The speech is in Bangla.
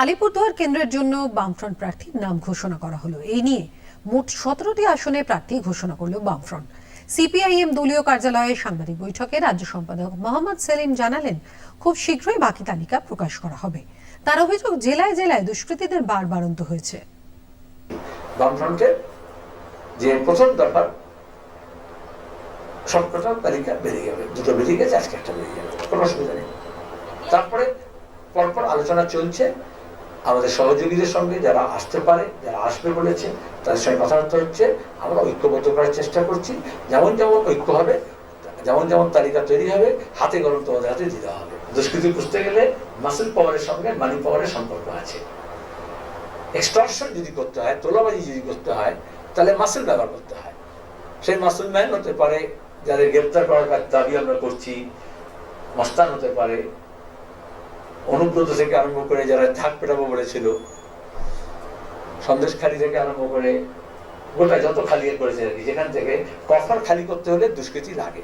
আলিপুরদুয়ার কেন্দ্রের জন্য বামফ্রন্ট প্রার্থীর নাম ঘোষণা করা হলো। এই নিয়ে মোট সতেরোটি আসনে প্রার্থী ঘোষণা করল বামফ্রন্ট। সিপিআইএম দলীয় কার্যালয়ে সাংবাদিক বৈঠকে রাজ্য সম্পাদক মোহাম্মদ সেলিম জানালেন, খুব শীঘ্রই বাকি তালিকা প্রকাশ করা হবে। তার অভিযোগ জেলায় জেলায় দুষ্কৃতীদের বার বাড়ন্ত হয়েছে। বামফ্রন্টের যে প্রথম দফার সবকটা তালিকা বেরিয়ে যাবে দুটো বেরিয়ে গেছে, আজকে একটা বেরিয়ে যাবে কোনো অসুবিধা নেই। তারপরে পরপর আলোচনা চলছে। আমাদের সহযোগীদের সঙ্গে যারা আসতে পারে, যারা আসবে বলেছে, তাদের সঙ্গে কথাবার্তা হচ্ছে, আমরা ঐক্যবদ্ধ করার চেষ্টা করছি। যেমন যেমন ঐক্য হবে, যেমন যেমন তালিকা তৈরি হবে, হাতে গরম তোমাদের হাতে দিতে হবে। দুষ্কৃতি বুঝতে গেলে মাসেল পাওয়ারের সঙ্গে মানি পাওয়ারের সম্পর্ক আছে। এক্সটর্শন যদি করতে হয়, তোলাবাজি যদি করতে হয়, তাহলে মাসেল ব্যবহার করতে হয়। সেই মাসুল ম্যান হতে পারে, যাদের গ্রেপ্তার করার দাবি আমরা করছি, মস্তান হতে পারে অনুব্রত থেকে আরম্ভ করে যারা ঝাঁক পেটাবো বলেছিল সন্দেশ খালি থেকে আরম্ভ করে গোটা যত খালি করেছে আর কি, যেখান থেকে কফার খালি করতে হলে দুষ্কৃতি লাগে।